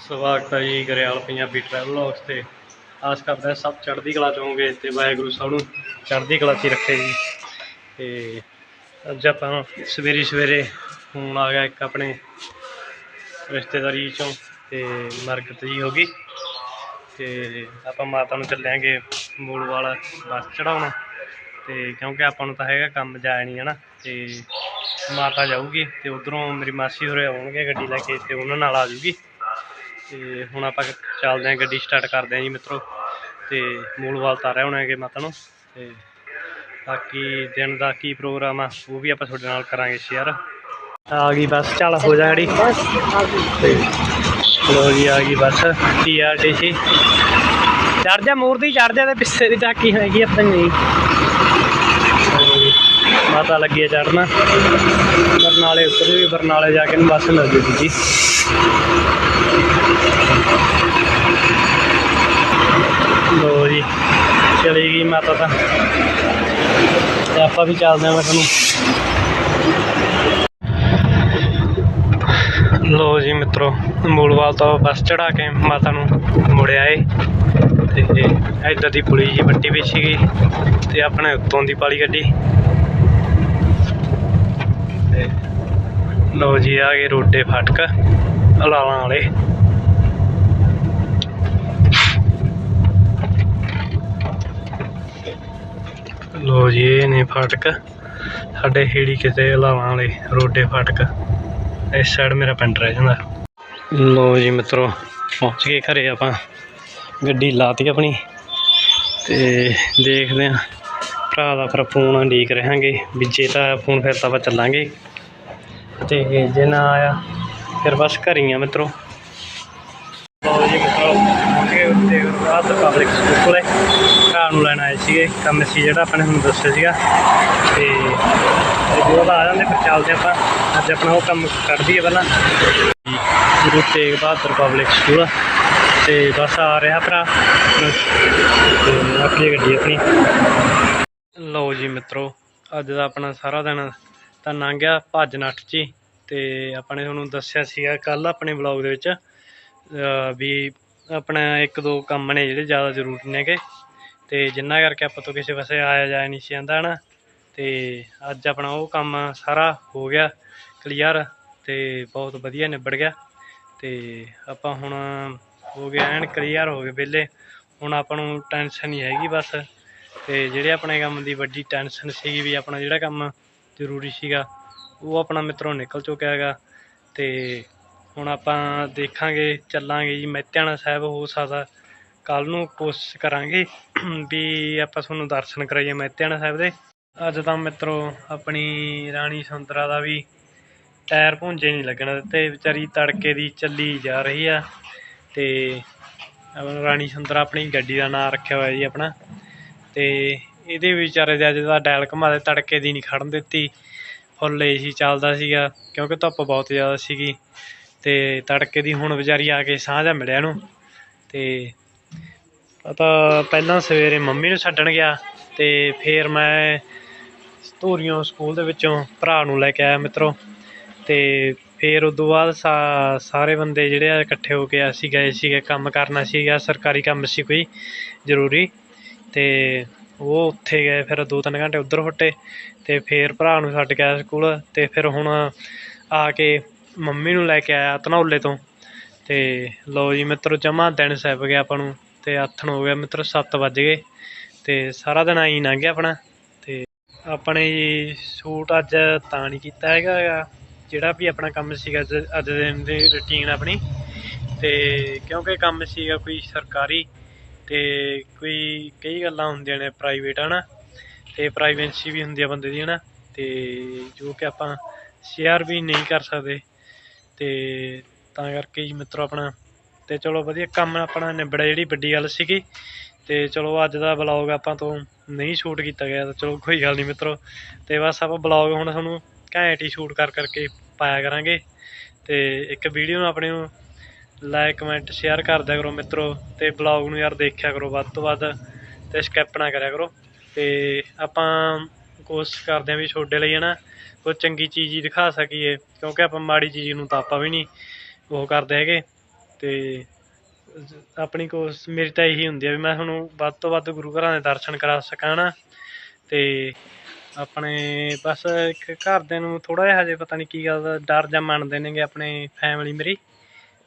ਸਵਾਗਤ ਹੈ ਜੀ ਗਰੇਵਾਲ ਪੰਜਾਬੀ ਟਰੈਵਲ ਵਲੌਗਸ ਤੇ। ਆਸ ਕਰਦਾ ਸਭ ਚੜ੍ਹਦੀ ਕਲਾ ਚ ਹੋਵੋਗੇ ਤੇ ਵਾਹਿਗੁਰੂ ਸਭ ਨੂੰ ਚੜ੍ਹਦੀ ਕਲਾ 'ਚ ਹੀ ਰੱਖੇ ਜੀ। ਤੇ ਅੱਜ ਆਪਾਂ ਸਵੇਰੇ ਸਵੇਰੇ ਫੋਨ ਆ ਗਿਆ ਇੱਕ ਆਪਣੇ ਰਿਸ਼ਤੇਦਾਰੀ ਚੋਂ ਤੇ ਮਰਗਤ ਜੀ ਹੋ ਗਈ। ਤੇ ਆਪਾਂ ਮਾਤਾ ਨੂੰ ਚੱਲਿਆਂਗੇ ਮੂਲ ਵਾਲਾ ਬੱਸ ਚੜਾਉਣ ਤੇ ਕਿਉਂਕਿ ਆਪਾਂ ਨੂੰ ਤਾਂ ਹੈਗਾ ਕੰਮ ਜਾਇਆ ਨਹੀਂ ਹਨਾ ਤੇ ਮਾਤਾ ਜਾਊਗੀ ਤੇ ਉਧਰੋਂ ਮੇਰੀ ਮਾਸੀ ਹੋਰੇ ਆਉਣਗੇ ਗੱਡੀ ਲੈ ਕੇ ਤੇ ਉਹਨਾਂ ਨਾਲ ਆ ਜੂਗੀ। ਤੇ ਹੁਣ ਆਪਾਂ ਚੱਲਦੇ ਆਂ ਗੱਡੀ ਸਟਾਰਟ ਕਰਦੇ ਆਂ ਜੀ ਮਿੱਤਰੋ। ਤੇ ਮੂਲਵਾਲ ਤਾਰਿਆ ਹੋਣਾ ਹੈਗੇ ਮਾਤਾ ਨੂੰ। ਤੇ ਬਾਕੀ ਦਿਨ ਦਾ ਕੀ ਪ੍ਰੋਗਰਾਮ ਆ, ਉਹ ਵੀ ਆਪਾਂ ਤੁਹਾਡੇ ਨਾਲ ਕਰਾਂਗੇ ਸ਼ੇਅਰ ਆ ਗਈ ਬੱਸ, ਚੱਲ ਹੋ ਜਾ ਗੜੀ ਬਸ ਆ ਗਈ ਤੇ ਲੋ ਜੀ, ਆ ਗਈ ਬੱਸ ਟੀਆਰਟੀਸੀ ਚੜ ਜਾ ਮੂਰ ਚੜ ਜਾ ਤੇ ਪਿੱਛੇ ਦੀ ਟਾਕੀ ਹੈਗੀ ਆਪਣੀ ਮਾਤਾ ਲੱਗੀ ਹੈ ਚੜਨਾ ਬਰਨਾਲੇ ਉੱਤਰ ਵੀ, ਬਰਨਾਲੇ ਜਾ ਕੇ ਨੂੰ ਬੱਸ ਮਿਲ ਜੂਗੀ ਜੀ। ਲੋ ਜੀ, ਚਲੀ ਗਈ ਮਾਤਾ ਤਾਂ। ਤੇ ਆਪਾਂ ਵੀ ਚੱਲਦੇ ਹਾਂ ਮੈਂ ਤੁਹਾਨੂੰ ਲੋ ਜੀ ਮਿੱਤਰੋ ਮੂਲਵਾਲ ਤੋਂ ਬੱਸ ਚੜਾ ਕੇ ਮਾਤਾ ਨੂੰ ਮੁੜਿਆ ਏ ਤੇ ਇੱਧਰ ਦੀ ਪੁਲੀ ਜੀ ਵੱਟੀ ਵਿੱਚ ਗਈ ਤੇ ਆਪਣੇ ਉੱਤੋਂ ਦੀ ਪਾਲੀ ਗੱਡੀ। ਤੇ ਲੋ ਜੀ ਆ ਗਏ ਰੋਡੇ ਫਟਕ, ਅਲਾਲਾਂ ਵਾਲੇ। ਲੋ ਜੀ, ਇਹ ਨੇ ਫਾਟਕ। ਸਾਡੇ ਹੇੜੀ ਕਿਤੇ ਅਲਾਲਾਂ ਵਾਲੇ ਰੋਡੇ ਫਾਟਕ। ਇਸ ਸਾਈਡ ਮੇਰਾ ਪਿੰਡ ਰਹਿ ਜਾਂਦਾ। ਲੋ ਜੀ ਮਿੱਤਰੋ, ਪਹੁੰਚ ਗਏ ਘਰੇ ਆਪਾਂ। ਗੱਡੀ ਲਾਤੀ ਆਪਣੀ। ਤੇ ਦੇਖਦੇ ਆਂ ਭਰਾ ਦਾ ਫਿਰ ਫੋਨ ਉਡੀਕ ਰਹਾਂਗੇ। ਵੀ ਜੇ ਤਾਂ ਫੋਨ ਫਿਰ ਤਾਂ ਆਪਾਂ ਚੱਲਾਂਗੇ। ਤੇ ਜੇ ਨਾ ਆਇਆ, ਫਿਰ ਬਸ ਘਰ ਹੀ ਆ ਮਿੱਤਰੋ ਲੋ ਜੀ ਮਿੱਤਰੋ ਪਹੁੰਚ ਗਏ ਉੱਤੇ ਰਾਤ ਪਬਲਿਕ ਸਕੂਲ ਕੋਲੇ ਭਰਾ ਨੂੰ ਲੈਣ ਆਏ ਸੀਗੇ। ਕੰਮ ਸੀ ਜਿਹੜਾ ਆਪਾਂ ਨੇ ਹੁਣ ਦੱਸਿਆ ਸੀਗਾ। ਤੇ ਤੇ ਆ ਜਾਂਦੇ, ਫਿਰ ਚੱਲਦੇ ਆਪਾਂ। ਅੱਜ ਆਪਣਾ ਉਹ ਕੰਮ ਕਰ ਦਈਏ ਪਹਿਲਾਂ। ਗੁਰੂ ਤੇਗ ਬਹਾਦਰ ਪਬਲਿਕ ਸਕੂਲ ਤੇ ਬਸ ਆ ਰਿਹਾ ਭਰਾ। ਆਪਣੀ ਗੱਡੀ ਆਪਣੀ। ਲਓ ਜੀ ਮਿੱਤਰੋ, ਅੱਜ ਦਾ ਆਪਣਾ ਸਾਰਾ ਦਿਨ ਤਾਂ ਲੰਘ ਗਿਆ ਭੱਜ ਨੱਠ 'ਚ ਹੀ ਤੇ ਆਪਾਂ ਤੁਹਾਨੂੰ ਦੱਸਿਆ ਸੀਗਾ ਕੱਲ ਆਪਣੇ ਬਲੌਗ ਦੇ ਵਿੱਚ ਵੀ ਆਪਣਾ ਇੱਕ ਦੋ ਕੰਮ ਨੇ ਜਿਹੜੇ ਜ਼ਿਆਦਾ ਜ਼ਰੂਰੀ ਨੇਗੇ। ਤੇ ਜਿੰਨਾ ਕਰਕੇ ਆਪਾਂ ਤੋਂ ਕਿਸੇ ਪਾਸੇ ਆਇਆ ਜਾਇਆ ਨਹੀਂ ਸੀ ਜਾਂਦਾ, ਹਨਾ। ਤੇ ਅੱਜ ਆਪਣਾ ਉਹ ਕੰਮ ਸਾਰਾ ਹੋ ਗਿਆ ਕਲੀਅਰ ਤੇ ਬਹੁਤ ਵਧੀਆ ਨਿਬੜ ਗਿਆ। ਤੇ ਆਪਾਂ ਹੁਣ ਹੋ ਗਿਆ ਐਨ ਕਲੀਅਰ ਹੋ ਗਏ ਵਿਹਲੇ। ਹੁਣ ਆਪਾਂ ਨੂੰ ਟੈਨਸ਼ਨ ਨਹੀਂ ਹੈਗੀ ਬਸ। ਤੇ ਜਿਹੜੇ ਆਪਣੇ ਕੰਮ ਦੀ ਵੱਡੀ ਟੈਨਸ਼ਨ ਸੀਗੀ ਵੀ ਆਪਣਾ ਜਿਹੜਾ ਕੰਮ ਜ਼ਰੂਰੀ ਸੀਗਾ, ਉਹ ਆਪਣਾ ਮਿੱਤਰੋਂ ਨਿਕਲ ਚੁੱਕਿਆ ਹੈਗਾ। ਤੇ ਹੁਣ ਆਪਾਂ ਦੇਖਾਂਗੇ, ਚੱਲਾਂਗੇ ਜੀ, ਮਹਿਤਿਆਣਾ ਸਾਹਿਬ ਹੋ ਸਕਦਾ। ਕੱਲ ਨੂੰ ਕੋਸ਼ਿਸ਼ ਕਰਾਂਗੇ ਵੀ ਆਪਾਂ ਤੁਹਾਨੂੰ ਦਰਸ਼ਨ ਕਰਾਈਏ ਮਹਿਤਿਆਣਾ ਸਾਹਿਬ ਦੇ। ਅੱਜ ਤਾਂ ਮਿੱਤਰੋ, ਆਪਣੀ ਰਾਣੀ ਸੁੰਦਰਾ ਦਾ ਵੀ ਟਾਇਰ ਭੁੰਜੇ ਨਹੀਂ ਲੱਗਣ ਦਿੱਤੇ। ਵਿਚਾਰੀ ਤੜਕੇ ਦੀ ਚੱਲੀ ਜਾ ਰਹੀ ਆ ਤੇ ਰਾਣੀ ਸੁੰਦਰਾ ਆਪਣੀ ਗੱਡੀ ਦਾ ਨਾਮ ਰੱਖਿਆ ਹੋਇਆ ਜੀ ਆਪਣਾ। ਤੇ ਇਹਦੇ ਵਿਚਾਰੇ ਦੇ ਅੱਜ ਦਾ ਡਾਇਲ ਘੁਮਾ ਦੇ, ਤੜਕੇ ਦੀ ਨਹੀਂ ਖੜਨ ਦਿੱਤੀ। ਫੁੱਲ ਏਸੀ ਚੱਲਦਾ ਸੀਗਾ, ਕਿਉਂਕਿ ਧੁੱਪ ਬਹੁਤ ਜ਼ਿਆਦਾ ਸੀਗੀ। ਤੇ ਤੜਕੇ ਦੀ ਹੁਣ ਵਿਚਾਰੀ ਆ ਕੇ ਸਾਹ ਜਾ ਮਿਲਿਆ ਇਹਨੂੰ ਤੇ ਪਤਾ ਪਹਿਲਾਂ ਸਵੇਰੇ ਮੰਮੀ ਨੂੰ ਛੱਡਣ ਗਿਆ ਤੇ ਫੇਰ ਮੈਂ ਧੂਰੀਓ ਸਕੂਲ ਦੇ ਵਿੱਚੋਂ ਭਰਾ ਨੂੰ ਲੈ ਕੇ ਆਇਆ ਮਿੱਤਰੋ ਤੇ ਫੇਰ ਤੋਂ ਬਾਅਦ ਸਾ- ਸਾਰੇ ਬੰਦੇ ਜਿਹੜੇ ਆ ਇਕੱਠੇ ਹੋ ਕੇ ਅਸੀਂ ਗਏ ਸੀਗੇ, ਕੰਮ ਕਰਨਾ ਸੀਗਾ, ਸਰਕਾਰੀ ਕੰਮ ਸੀ ਕੋਈ ਜ਼ਰੂਰੀ ਤੇ ਉਹ ਉੱਥੇ ਗਏ, ਫਿਰ ਦੋ ਤਿੰਨ ਘੰਟੇ ਉੱਧਰ ਫੁੱਟੇ ਤੇ ਫੇਰ ਭਰਾ ਨੂੰ ਛੱਡ ਗਿਆ ਸਕੂਲ ਤੇ ਫਿਰ ਹੁਣ ਆ ਕੇ ਮੰਮੀ ਨੂੰ ਲੈ ਕੇ ਆਇਆ ਧਨੌਲੇ ਤੋਂ। ਅਤੇ ਲਓ ਜੀ ਮਿੱਤਰੋ ਜਮ੍ਹਾਂ ਦਿਨ ਸਿਪ ਗਿਆ ਆਪਾਂ ਨੂੰ। ਅਤੇ ਆਥਣ ਹੋ ਗਿਆ ਮਿੱਤਰੋ ਸੱਤ ਵੱਜ ਗਏ। ਅਤੇ ਸਾਰਾ ਦਿਨ ਆਈ ਲੰਘ ਗਿਆ ਆਪਣਾ। ਅਤੇ ਆਪਣੇ ਜੀ ਸ਼ੂਟ ਅੱਜ ਤਾਂ ਨਹੀਂ ਕੀਤਾ ਹੈਗਾ ਗਾ, ਜਿਹੜਾ ਵੀ ਆਪਣਾ ਕੰਮ ਸੀਗਾ ਅੱਜ ਅੱਜ ਦੇ ਦਿਨ ਦੀ ਰੁਟੀਨ ਆਪਣੀ। ਤੇ ਕਿਉਂਕਿ ਕੰਮ ਸੀਗਾ ਕੋਈ ਸਰਕਾਰੀ ਤੇ ਕੋਈ ਕਈ ਗੱਲਾਂ ਹੁੰਦੀਆਂ ਨੇ ਪ੍ਰਾਈਵੇਟ ਹਨਾ। ਤੇ ਪ੍ਰਾਈਵੇਸੀ ਵੀ ਹੁੰਦੀ ਆ ਬੰਦੇ ਦੀ ਹਨਾ। ਤੇ ਜੋ ਕਿ ਆਪਾਂ ਸ਼ੇਅਰ ਵੀ ਨਹੀਂ ਕਰ ਸਕਦੇ। ਤੇ ਤਾਂ ਕਰਕੇ ਜੀ ਮਿੱਤਰੋ ਆਪਣਾ, ਤੇ ਚਲੋ ਵਧੀਆ ਕੰਮ ਆਪਣਾ ਨਿਬੜਿਆ ਜਿਹੜੀ ਵੱਡੀ ਗੱਲ ਸੀਗੀ। ਤੇ ਚਲੋ ਅੱਜ ਦਾ ਬਲੌਗ ਆਪਾਂ ਤੋਂ ਨਹੀਂ ਸ਼ੂਟ ਕੀਤਾ ਗਿਆ, ਤਾਂ ਚਲੋ ਕੋਈ ਗੱਲ ਨਹੀਂ ਮਿੱਤਰੋ। ਤੇ ਬਸ ਆਪਾਂ ਬਲੌਗ ਹੁਣ ਤੁਹਾਨੂੰ ਘੈਂਟ ਹੀ ਸ਼ੂਟ ਕਰ ਕਰਕੇ ਪਾਇਆ ਕਰਾਂਗੇ। ਤੇ ਇੱਕ ਵੀਡੀਓ ਨੂੰ ਆਪਣੇ ਨੂੰ ਲਾਈਕ ਕਮੈਂਟ ਸ਼ੇਅਰ ਕਰ ਦਿਆ ਕਰੋ ਮਿੱਤਰੋ। ਤੇ ਬਲੌਗ ਨੂੰ ਯਾਰ ਦੇਖਿਆ ਕਰੋ ਵੱਧ ਤੋਂ ਵੱਧ ਤੇ ਸਕਿਪ ਨਾ ਕਰਿਆ ਕਰੋ। ਤੇ ਆਪਾਂ ਕੋਸ਼ਿਸ਼ ਕਰਦੇ ਹਾਂ ਵੀ ਤੁਹਾਡੇ ਲਈ ਹੈ ਨਾ ਕੋਈ ਚੰਗੀ ਚੀਜ਼ ਹੀ ਦਿਖਾ ਸਕੀਏ, ਕਿਉਂਕਿ ਆਪਾਂ ਮਾੜੀ ਚੀਜ਼ ਨੂੰ ਤਾਂ ਆਪਾਂ ਵੀ ਨਹੀਂ ਉਹ ਕਰਦੇ ਹੈਗੇ। ਤੇ ਆਪਣੀ ਕੋਸ ਮੇਰੀ ਤਾਂ ਇਹੀ ਹੁੰਦੀ ਆ ਵੀ ਮੈਂ ਤੁਹਾਨੂੰ ਵੱਧ ਤੋਂ ਵੱਧ ਗੁਰੂ ਘਰਾਂ ਦੇ ਦਰਸ਼ਨ ਕਰਾ ਸਕਾਂ ਨਾ। ਤੇ ਆਪਣੇ ਬਸ ਇੱਕ ਘਰਦਿਆਂ ਨੂੰ ਥੋੜਾ ਜਿਹਾ ਹਜੇ ਪਤਾ ਨਹੀਂ ਕੀ ਗੱਲ ਦਾ ਡਰ ਜਾਂ ਮੰਨਦੇ ਨੇਗੇ ਆਪਣੇ ਫੈਮਿਲੀ ਮੇਰੀ।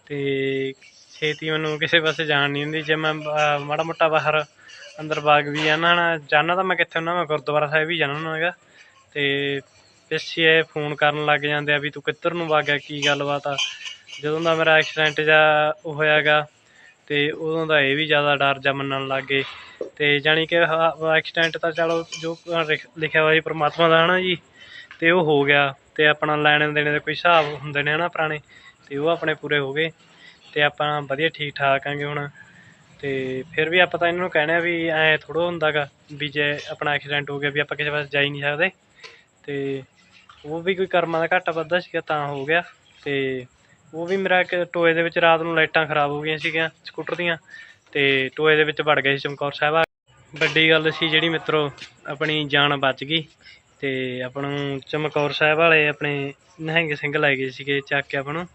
ਤੇ ਛੇਤੀ ਮੈਨੂੰ ਕਿਸੇ ਪਾਸੇ ਜਾਣ ਨਹੀਂ ਹੁੰਦੀ ਜੇ ਮੈਂ ਮਾੜਾ ਮੋਟਾ ਬਾਹਰ ਅੰਦਰ ਬਾਗ ਵੀ ਜਾਣਾ ਨਾ ਜਾਣਾ ਤਾਂ ਮੈਂ ਕਿੱਥੇ ਹੁੰਦਾ ਮੈਂ ਗੁਰਦੁਆਰਾ ਸਾਹਿਬ ਹੀ ਜਾਣਾ ਹੁੰਦਾ ਹੈਗਾ। ਤੇ ਪਿੱਛੇ ਫੋਨ ਕਰਨ ਲੱਗ ਜਾਂਦੇ ਆ ਵੀ ਤੂੰ ਕਿੱਧਰ ਨੂੰ ਵਗ ਗਿਆ, ਕੀ ਗੱਲਬਾਤ ਆ। ਜਦੋਂ ਦਾ ਮੇਰਾ ਐਕਸੀਡੈਂਟ ਜਾਂ ਹੋਇਆਗਾ ਤੇ ਉਦੋਂ ਦਾ ਇਹ ਵੀ ਜ਼ਿਆਦਾ ਡਰ ਜਾਂ ਮੰਨਣ ਲੱਗ ਗਏ। ਤੇ ਜਾਣੀ ਕਿ ਐਕਸੀਡੈਂਟ ਤਾਂ ਚਲੋ ਜੋ ਲਿਖ- ਲਿਖਿਆ ਹੋਇਆ ਜੀ ਪ੍ਰਮਾਤਮਾ ਦਾ ਹਨਾ ਜੀ, ਤੇ ਉਹ ਹੋ ਗਿਆ। ਤੇ ਆਪਣਾ ਲੈਣ ਦੇਣੇ ਦੇ ਕੋਈ ਹਿਸਾਬ ਹੁੰਦੇ ਨੇ ਹਨਾ ਪੁਰਾਣੇ, ਤੇ ਉਹ ਆਪਣੇ ਪੂਰੇ ਹੋ ਗਏ। ਤੇ ਆਪਾਂ ਵਧੀਆ ਠੀਕ ਠਾਕ ਆਂਗੇ ਹੁਣ। ਤੇ ਫਿਰ ਵੀ ਆਪਾਂ ਤਾਂ ਇਹਨਾਂ ਨੂੰ ਕਹਿਣਾ ਵੀ ਐ ਥੋੜ੍ਹਾ ਹੁੰਦਾ ਗਾ ਵੀ ਜੇ ਆਪਣਾ ਐਕਸੀਡੈਂਟ ਹੋ ਗਿਆ ਵੀ ਆਪਾਂ ਕਿਸੇ ਪਾਸੇ ਜਾ ਹੀ ਨਹੀਂ ਸਕਦੇ। ਤੇ ਉਹ ਵੀ ਕੋਈ ਕਰਮਾਂ ਦਾ ਘਾਟਾ ਵੱਧਾ ਸੀਗਾ ਤਾਂ ਹੋ ਗਿਆ ਤੇ ਉਹ ਵੀ ਮੇਰਾ ਇੱਕ ਟੋਏ ਦੇ ਵਿੱਚ ਰਾਤ ਨੂੰ ਲਾਈਟਾਂ ਖਰਾਬ ਹੋ ਗਈਆਂ ਸੀਗੀਆਂ ਸਕੂਟਰ ਦੀਆਂ ਤੇ ਟੋਏ ਦੇ ਵਿੱਚ ਵੜ ਗਏ ਸੀ ਚਮਕੌਰ ਸਾਹਿਬ ਵੱਡੀ ਗੱਲ ਸੀ ਜਿਹੜੀ ਮਿੱਤਰੋ, ਆਪਣੀ ਜਾਨ ਬਚ ਗਈ ਤੇ ਆਪਾਂ ਨੂੰ ਚਮਕੌਰ ਸਾਹਿਬ ਵਾਲੇ ਆਪਣੇ ਨਹਿੰਗ ਸਿੰਘ ਲੈ ਗਏ ਸੀਗੇ ਚੱਕ ਕੇ ਆਪਾਂ ਨੂੰ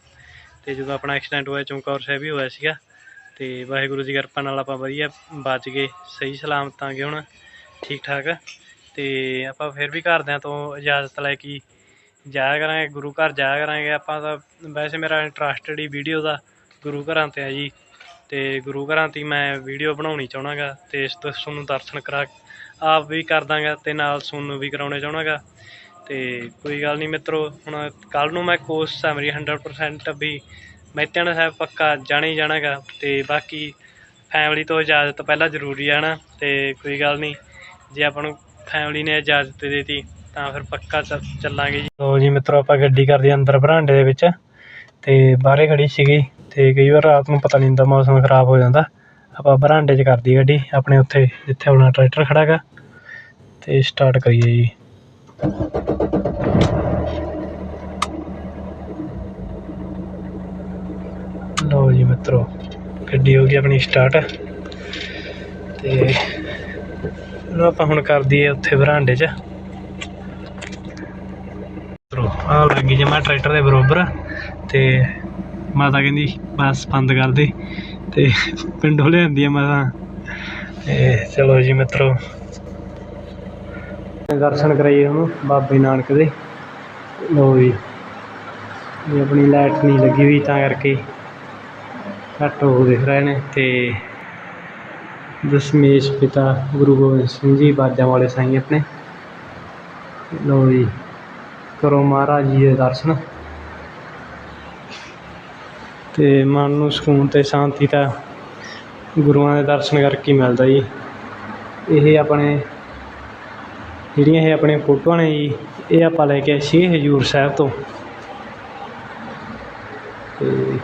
ਤੇ ਜਦੋਂ ਆਪਣਾ ਐਕਸੀਡੈਂਟ ਹੋਇਆ ਚਮਕੌਰ ਸਾਹਿਬ ਹੀ ਹੋਇਆ ਸੀਗਾ ਤੇ ਵਾਹਿਗੁਰੂ ਦੀ ਕਿਰਪਾ ਨਾਲ ਆਪਾਂ ਵਧੀਆ ਬਚ ਗਏ, ਸਹੀ ਸਲਾਮਤ ਆਂਗੇ ਹੁਣ, ਠੀਕ ਠਾਕ। ਤੇ ਆਪਾਂ ਫਿਰ ਵੀ ਘਰਦਿਆਂ ਤੋਂ ਇਜਾਜ਼ਤ ਲੈ ਕੇ ਜਾਇਆ ਕਰਾਂਗੇ, ਗੁਰੂ ਘਰ ਜਾਇਆ ਕਰਾਂਗੇ। ਆਪਾਂ ਤਾਂ ਵੈਸੇ ਮੇਰਾ ਇੰਟਰਸਟਡ ਹੀ ਵੀਡੀਓ ਦਾ ਗੁਰੂ ਘਰਾਂ 'ਤੇ ਆ ਜੀ। ਅਤੇ ਗੁਰੂ ਘਰਾਂ 'ਤੇ ਹੀ ਮੈਂ ਵੀਡੀਓ ਬਣਾਉਣੀ ਚਾਹਣਾਗਾ ਅਤੇ ਇਸ ਤੋਂ ਤੁਹਾਨੂੰ ਦਰਸ਼ਨ ਕਰਾ ਆਪ ਵੀ ਕਰ ਦਾਂਗਾ ਅਤੇ ਨਾਲ ਤੁਹਾਨੂੰ ਵੀ ਕਰਾਉਣੇ ਚਾਹਣਾਗਾ ਅਤੇ ਕੋਈ ਗੱਲ ਨਹੀਂ ਮਿੱਤਰੋ, ਹੁਣ ਕੱਲ੍ਹ ਨੂੰ ਮੈਂ ਕੋਸ਼ਿਸ਼ ਹੈ ਮੇਰੀ 100% ਵੀ ਮੈਤਿਆਣਾ ਸਾਹਿਬ ਪੱਕਾ ਜਾਣਾ ਹੀ ਜਾਣਾਗਾ। ਅਤੇ ਬਾਕੀ ਫੈਮਿਲੀ ਤੋਂ ਇਜਾਜ਼ਤ ਪਹਿਲਾਂ ਜ਼ਰੂਰੀ ਆ ਨਾ ਅਤੇ ਕੋਈ ਗੱਲ ਨਹੀਂ, ਜੇ ਆਪਾਂ ਨੂੰ ਫੈਮਿਲੀ ਨੇ ਇਜਾਜ਼ਤ ਦੇਤੀ ਤਾਂ ਫਿਰ ਪੱਕਾ ਚੱਲਾਂਗੇ ਜੀ। ਲੋ ਜੀ ਮਿੱਤਰੋ, ਆਪਾਂ ਗੱਡੀ ਕਰਦੇ ਅੰਦਰ ਬਰਾਂਡੇ ਦੇ ਵਿੱਚ ਤੇ ਬਾਹਰੇ ਖੜੀ ਸੀਗੀ ਤੇ ਕਈ ਵਾਰ ਰਾਤ ਨੂੰ ਪਤਾ ਨਹੀਂ ਹੁੰਦਾ, ਮੌਸਮ ਖਰਾਬ ਹੋ ਜਾਂਦਾ। ਆਪਾਂ ਬਰਾਂਡੇ 'ਚ ਕਰਦੀ ਗੱਡੀ, ਆਪਣੇ ਉੱਥੇ, ਜਿੱਥੇ ਆਪਣਾ ਟਰੈਕਟਰ ਖੜਾ ਗਾ ਤੇ ਸਟਾਰਟ ਕਰੀਏ ਜੀ। ਲਓ ਜੀ ਮਿੱਤਰੋ, ਗੱਡੀ ਹੋ ਗਈ ਆਪਣੀ ਸਟਾਰਟ ਤੇ ਇਹਨੂੰ ਆਪਾਂ ਹੁਣ ਕਰਦੀ ਦਈਏ ਉੱਥੇ ਬਰਾਂਡੇ 'ਚ। ਆ ਲੱਗੀ ਜਮਾ ਟਰੈਕਟਰ ਦੇ ਬਰੋਬਰ ਤੇ ਮਾਤਾ ਕਹਿੰਦੀ ਬਸ ਬੰਦ ਕਰ ਦੇ ਤੇ ਪਿੰਡੋਂ ਲਿਆਂਦੀ ਆ ਮਾਤਾ। ਤੇ ਚਲੋ ਜੀ ਮਿੱਤਰੋ। ਦਰਸ਼ਨ ਕਰਾਈਏ ਉਹਨੂੰ ਬਾਬੇ ਨਾਨਕ ਦੇ। ਲਓ ਜੀ। ਇਹ ਆਪਣੀ ਲਾਈਟ ਨਹੀਂ ਲੱਗੀ ਹੋਈ ਤਾਂ ਕਰਕੇ ਘੱਟ ਉਹ ਦਿਖ ਰਹੇ ਨੇ ਤੇ ਦਸ਼ਮੇਸ਼ ਪਿਤਾ ਗੁਰੂ ਗੋਬਿੰਦ ਸਿੰਘ ਜੀ ਬਾਜਾਂ ਵਾਲੇ ਸਾਈਂ ਆਪਣੇ। ਲਓ ਜੀ। ਕਰੋ ਮਹਾਰਾਜ ਜੀ ਦੇ ਦਰਸ਼ਨ। ਤੇ ਮਨ ਨੂੰ ਸਕੂਨ ਤੇ ਸ਼ਾਂਤੀ ਤਾਂ ਗੁਰੂਆਂ ਦੇ ਦਰਸ਼ਨ ਕਰਕੇ ਮਿਲਦਾ ਜੀ। ਇਹ ਆਪਣੇ, ਜਿਹੜੀਆਂ ਇਹ ਆਪਣੇ ਫੋਟੋਆਂ ਨੇ ਜੀ, ਇਹ ਆਪਾਂ ਲੈ ਕੇ ਆਏ ਸੀ ਹਜੂਰ ਸਾਹਿਬ ਤੋਂ। ਤੇ